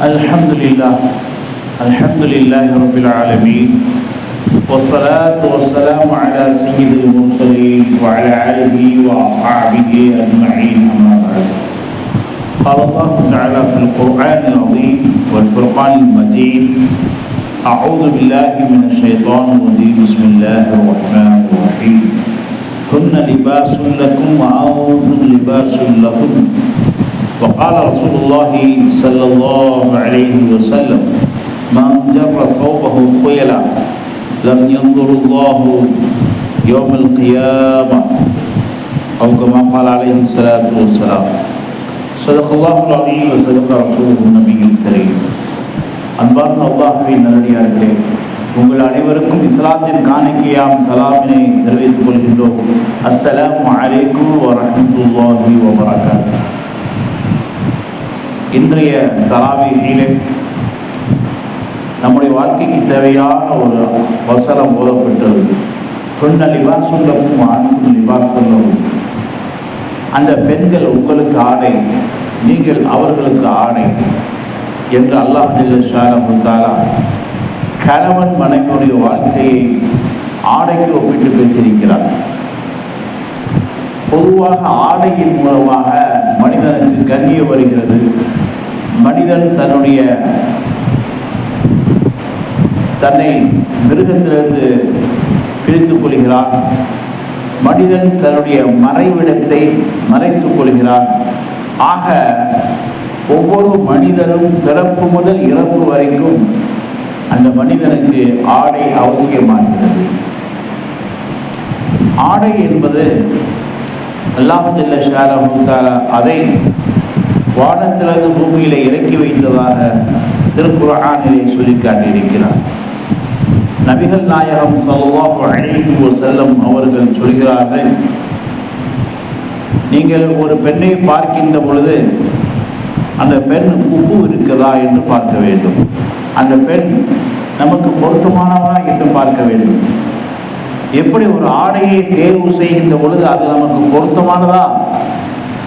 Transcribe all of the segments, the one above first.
الحمد لله الحمد لله رب العالمين. والصلاة والسلام على سيد المرسلين وعلى آله وأصحابه أجمعين أما بعد. قال الله تعالى في القرآن العظيم والفرقان المجيد أعوذ بالله من الشيطان الرجيم. بسم الله الرحمن الرحيم. هن لباس لكم وأنتم لباس لكم. وقال رسول الله صلى الله عليه وسلم من جر ثوبه خيلا لم ينظر الله يوم القيامة أو كما قال عليه الصلاة والسلام صدق الله العظيم وصدق رسوله النبي الكريم அன்பார்ந்த அல்லாஹுவின் நல்லடியார்களே உங்கள் அனைவருக்கும் இஸ்லாத்தின் காணிக்கையாம் சலாமினை தெரிவித்துக் கொள்கின்றோம் அஸ்ஸலாமு அலைக்கும் வரஹ்மத்துல்லாஹி வபரகாத்துஹு இன்றைய தராவியிலே நம்முடைய வாழ்க்கைக்கு தேவையான ஒரு வசனம் ஓதப்பட்டது. பெண்ண லிபாசுல்லவும் ஆணுக்கும் நிவாசங்களும் அந்த பெண்கள் உங்களுக்கு ஆடை நீங்கள் அவர்களுக்கு ஆடை என்று அல்லாஹ் ஷாரா கணவன் மனைவியுடைய வாழ்க்கையை ஆடைக்கு ஒப்பிட்டு பேசியிருக்கிறார். பொதுவாக ஆடையின் மூலமாக மனிதனுக்கு கண்ணியம் வருகிறது. மனிதன் தன்னுடைய தன்னை மிருகத்திலிருந்து பிரித்துக் கொள்கிறான். மனிதன் தன்னுடைய மறைவிடத்தை மறைத்துக் கொள்கிறான். ஆக ஒவ்வொரு மனிதனும் பிறப்பு முதல் இறப்பு வரைக்கும் அந்த மனிதனுக்கு ஆடை அவசியமாகிறது. ஆடை என்பது அல்லாஹல்ல ஷாரா அதை வானத்திலிருந்து பூமியில இறக்கி வைத்ததாக திருக்குறானிலே சொல்லி காட்டியிருக்கிறார் நபிகள் நாயகம் சல்லாஹு ஒரு செல்லம் அவர்கள் சொல்கிறார்கள் நீங்கள் ஒரு பெண்ணை பார்க்கின்ற பொழுது அந்த பெண் உப்பு இருக்கிறதா என்று பார்க்க வேண்டும். அந்த பெண் நமக்கு பொருத்தமானவா என்று பார்க்க வேண்டும். எப்படி ஒரு ஆடையை தேர்வு செய்கின்ற பொழுது அது நமக்கு பொருத்தமானதா?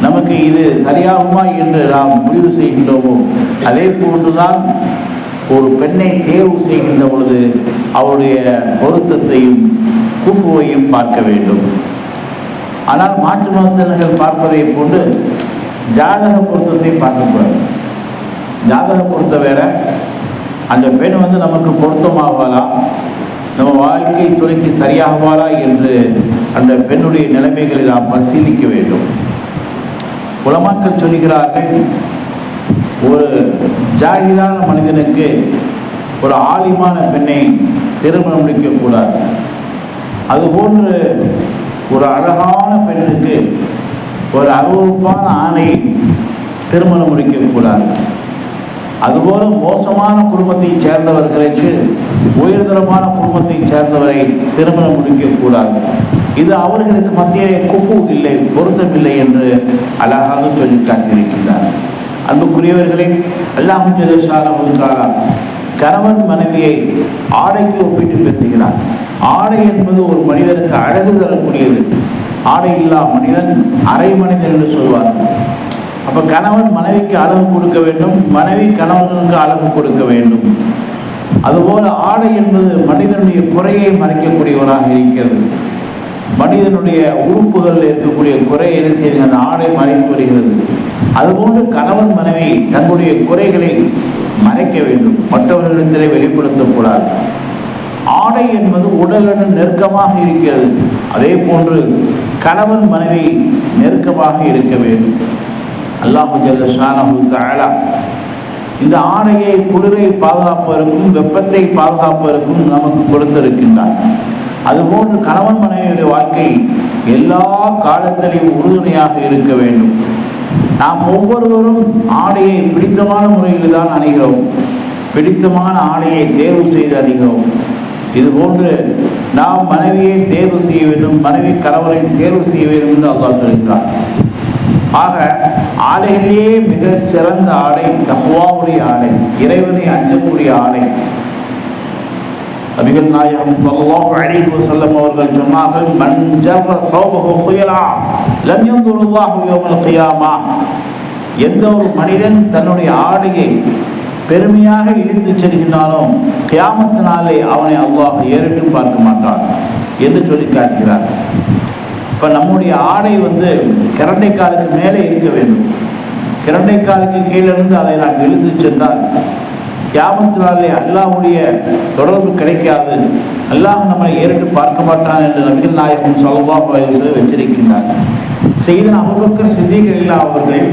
நமக்கு இது சரியாகுமா என்று நாம் முடிவு செய்கின்றோமோ? அதே போன்றுதான் ஒரு பெண்ணை தேர்வு செய்கின்ற பொழுது அவருடைய பொருத்தத்தையும் குஃபுவையும் பார்க்க வேண்டும். ஆனால் மாற்று மருத்துவர்கள் பார்ப்பதை போன்று ஜாதக பொருத்தத்தை பார்க்கக்கூடாது ஜாதக பொருத்த வேற. அந்த பெண் வந்து நமக்கு பொருத்தமாகலாம் நம்ம வாழ்க்கை துறைக்கு சரியாகுவாரா என்று அந்த பெண்ணுடைய நிலைமைகளை நாம் பரிசீலிக்க வேண்டும். குலமாக்கள் சொல்கிறார்கள் ஒரு ஜாகிரான மனிதனுக்கு ஒரு ஆலிமான பெண்ணை திருமணம் முடிக்கக்கூடாது அதுபோன்று ஒரு அழகான பெண்ணுக்கு ஒரு அருவப்பான ஆணை திருமணம் முடிக்கக்கூடாது அதுபோல மோசமான குடும்பத்தை சேர்ந்தவர்களுக்கு உயர்தரமான குடும்பத்தை சேர்ந்தவரை திருமணம் முடிக்கக்கூடாது இது அவர்களுக்கு மத்திய குப்பு இல்லை பொருத்தம் இல்லை என்று அழகாக சொல்லி காட்டியிருக்கின்றார் அன்புக்குரியவர்களே அல்லாஹு ஜெயசாலா கணவன் மனைவியை ஆடைக்கு ஒப்பிட்டு பேசுகிறார் ஆடை என்பது ஒரு மனிதனுக்கு அழகு தரக்கூடியது. ஆடை இல்லா மனிதன் அரை மனிதன் என்று சொல்வார்கள். அப்ப கணவன் மனைவிக்கு அழகு கொடுக்க வேண்டும் மனைவி கணவனுக்கு அழகு கொடுக்க வேண்டும். அதுபோல ஆடை என்பது மனிதனுடைய குறையை மறைக்கக்கூடியவராக இருக்கிறது. மனிதனுடைய உறுப்புகளில் இருக்கக்கூடிய குறை என்ன செய்யுங்க அந்த ஆடை மறைத்து வருகிறது அதுபோன்று கணவன் மனைவி தன்னுடைய குறைகளை மறைக்க வேண்டும். மற்றவர்களிடத்திலே வெளிப்படுத்தக்கூடாது. ஆடை என்பது உடலுடன் நெருக்கமாக இருக்கிறது. அதே போன்று கணவன் மனைவி நெருக்கமாக இருக்க வேண்டும். அல்லாஹு ஜல்லஷானா இந்த ஆணையை குளிரை பாதுகாப்பதற்கும் வெப்பத்தை பாதுகாப்பதற்கும் நமக்கு கொடுத்திருக்கின்றார். அதுபோன்று கணவன் மனைவியுடைய வாழ்க்கை எல்லா காலத்திலையும் உறுதுணையாக இருக்க வேண்டும். நாம் ஒவ்வொருவரும் ஆடையை பிடித்தமான முறையில் தான் அணிகிறோம். பிடித்தமான ஆடையை தேர்வு செய்து அணிகிறோம். இது போன்று நாம் மனைவியை தேர்வு செய்ய வேண்டும் மனைவி கணவரை தேர்வு செய்ய வேண்டும் என்று அல்லாஹ் சொல்கிறார் ஆக ஆடைகளிலேயே மிக சிறந்த ஆடை தப்புவாவுடைய ஆடை இறைவனை அஞ்சக்கூடிய ஆடை நபிகள் நாயகம் ஸல்லல்லாஹு அலைஹி வஸல்லம் அவர்கள் சொன்னார்கள் மன் ஜர்ர ஸௌபஹு குயலா லம் யன்துருல்லாஹு யௌமல் கியாமா. எந்த ஒரு மனிதன் தன்னுடைய ஆடையை பெருமையாக இழுத்துச் செல்கின்றாலும் கியாமத்து நாளை அவனை அல்லாஹ் ஏறிட்டும் பார்க்க மாட்டான் என்று சொல்லி காட்டுகிறார். இப்ப நம்முடைய ஆடை வந்து கிரண்டைக்காலுக்கு மேலே இருக்க வேண்டும். கிரண்டைக்காலுக்கு கீழே இருந்து அதை நாம் எழுந்து சென்றால் கியாமத்தினாலே அல்லாவுடைய தொடர்பு கிடைக்காது. அல்லாஹ் நம்மை ஏறிட்டு பார்க்க மாட்டான் என்று நபிகள் நாயகம் ஸல்லல்லாஹு அலைஹி வச்சிருக்கின்றார் எச்சரிக்கின்றார். செய்தன் அபூபக்கர் அவர்கள்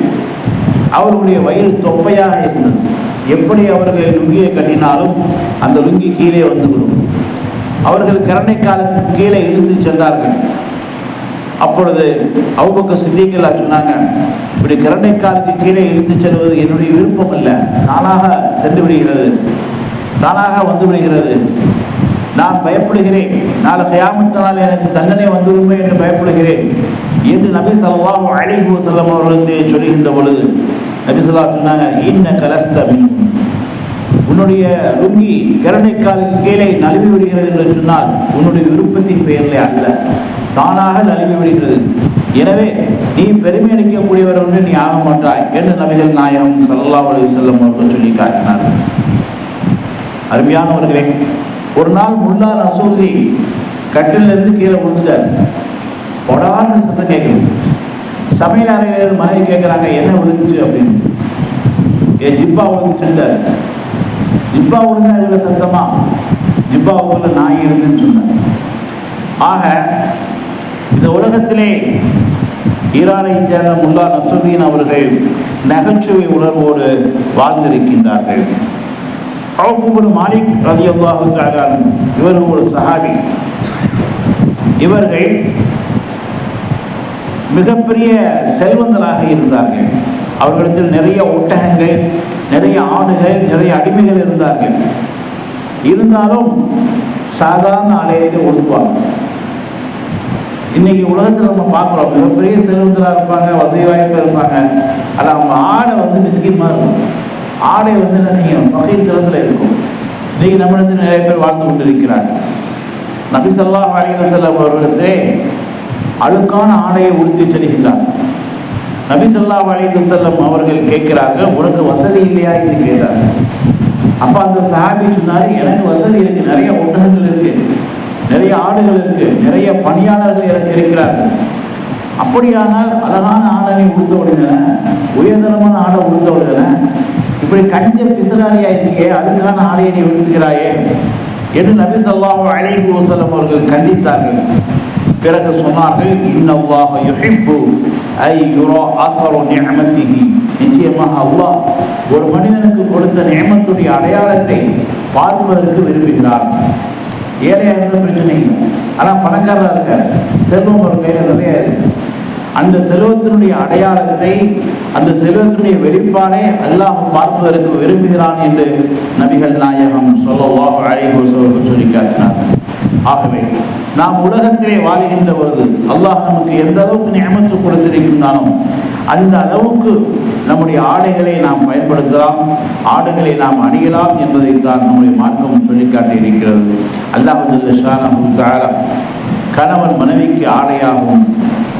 அவர்களுடைய வயிறு தொப்பையாக இருந்தது. எப்படி அவர்கள் லுங்கியை கட்டினாலும் அந்த லுங்கி கீழே வந்துவிடும் அவர்கள் கரண்டைக்காலுக்கு கீழே இழுத்து சென்றார்கள். அப்பொழுது அவுபக்க சித்திகளா சொன்னாங்க இப்படி கரண்டைக்காலுக்கு கீழே இழுத்து செல்வது என்னுடைய விருப்பம் இல்லை தானாக சென்று விடுகிறது. தானாக வந்து விடுகிறது. நான் பயப்படுகிறேன். நாளை கயாமத்தினால் எனக்கு தண்டனை வந்துவிடுமே என்று பயப்படுகிறேன். என்று நபி ஸல்லல்லாஹு அலைஹி செல்லம் அவர்களுக்கு சொல்லுகின்ற பொழுது நபி சொல்லா சொன்னாங்க இன்ன கலஸ்த மின் உன்னுடைய லுங்கி கரணைக்காலுக்கு கீழே நழுவி விடுகிறது என்று சொன்னால் உன்னுடைய விருப்பத்தின் பெயரிலே அல்ல. தானாக நழுவி விடுகிறது. எனவே நீ பெருமை அளிக்கக்கூடியவர் ஒன்று நீ ஆக மாட்டாய் என்று நபிகள் நாயகம் சல்லா அலைஹி செல்லம் அவர்கள் சொல்லி காட்டினார் அருமையானவர்களே ஒரு நாள் முல்லா ரசூலி கட்டிலிருந்து கீழே விழுந்தார் படார்னு சத்தம் கேட்குது. சமையல் அறையில் மனைவி கேட்குறாங்க என்ன விழுந்துச்சு? அப்படின்னு. என் ஜிப்பா விழுந்துச்சுட்டார் ஜிப்பா விழுந்தா இதில் சத்தமா? ஜிப்பாவுக்குள்ள நாய் இருக்குன்னு சொன்னேன். ஆக இந்த உலகத்திலே ஈரானை சேர்ந்த முல்லா நசுதீன் அவர்கள் நகைச்சுவை உணர்வோடு வாழ்ந்திருக்கின்றார்கள். அவுஃபுபுன் மாலிக் ரதி அல்லாஹுக்காக இவர் ஒரு சஹாபி. இவர்கள் மிகப்பெரிய செல்வந்தராக இருந்தார்கள். அவர்களிடத்தில் நிறைய ஒட்டகங்கள் நிறைய ஆடுகள் நிறைய அடிமைகள் இருந்தார்கள். இருந்தாலும் சாதாரண ஆலையிலே ஒடுக்குவாங்க இன்னைக்கு உலகத்தில் நம்ம பார்க்குறோம் மிகப்பெரிய செல்வந்தராக இருப்பாங்க வசதி வாய்ப்பு இருப்பாங்க. அதில் அவங்க ஆடை வந்து மிஸ்கின்மாக இருக்கும். ஆடை வந்து நீங்கள் வகை திறத்தில் இருக்கும். இன்னைக்கு நம்மிடத்தில் நிறைய பேர் வாழ்ந்து கொண்டிருக்கிறாங்க நபி சொல்லா அலைஹி வஸல்லம் அவர்களுக்கு அழுக்கான ஆடையை உடுத்தி செல்கின்றார் நபிசல்லா ஸல்லல்லாஹு செல்லும் அவர்கள் கேட்கிறாங்க உனக்கு வசதி இல்லையா? என்று கேட்டாங்க. அப்ப அந்த சாமி சொன்னாரு எனக்கு வசதி இருக்கு நிறைய ஒட்டகங்கள் இருக்கு நிறைய ஆடுகள் இருக்கு நிறைய பணியாளர்கள் எனக்கு இருக்கிறார்கள். அப்படியானால் அழகான ஆடை உடுத்த விடுங்க உயர்தரமான ஆடை உடுத்த விடுங்க இப்படி கஞ்ச பிசலாரியா இருக்கே அதுக்கான ஆடையை நீ உடுத்துகிறாயே? என்று நபி ஸல்லல்லாஹு அலைஹி வசலம் அவர்கள் கண்டித்தார்கள். பிறகு சொன்னார்கள் இன்னல்லாஹ யுஹிப்பு ஐ யுரா அஸரு நிஅமத்திஹி. நிச்சயமாக அல்லாஹ் ஒரு மனிதனுக்கு கொடுத்த நியமத்துடைய அடையாளத்தை பார்ப்பதற்கு விரும்புகிறார் ஏழையாக இருந்த பிரச்சனை இல்லை. ஆனா செல்வம் ஒரு கையில நிறைய அந்த செல்வத்தினுடைய அடையாளத்தை அந்த செல்வத்தினுடைய வெளிப்பாடை அல்லாஹ் பார்ப்பதற்கு விரும்புகிறான் என்று நபிகள் நாயகம் ஸல்லல்லாஹு அலைஹி வஸல்லம் சொல்லி காட்டினார். ஆகவே நாம் உலகத்திலே வாழ்கின்ற பொழுது அல்லாஹ் நமக்கு எந்த அளவுக்கு நியமத்து கொடுத்திருக்கின்றானோ அந்த அளவுக்கு நம்முடைய ஆடைகளை நாம் பயன்படுத்தலாம் ஆடைகளை நாம் அணியலாம் என்பதை தான் நம்முடைய மார்க்கம் சொல்லிக்காட்டி இருக்கிறது அல்லாஹ் கணவன் மனைவிக்கு ஆடையாகவும்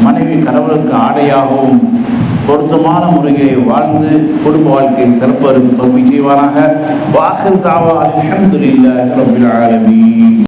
மனைவி கணவனுக்கு ஆடையாகவும் பொருத்தமான முறையை வாழ்ந்து குடும்ப வாழ்க்கை சிறப்பதற்கு தொகுதி செய்வாராக வாசல் தாவா. அல்ஹம்துலில்லாஹி ரப்பில்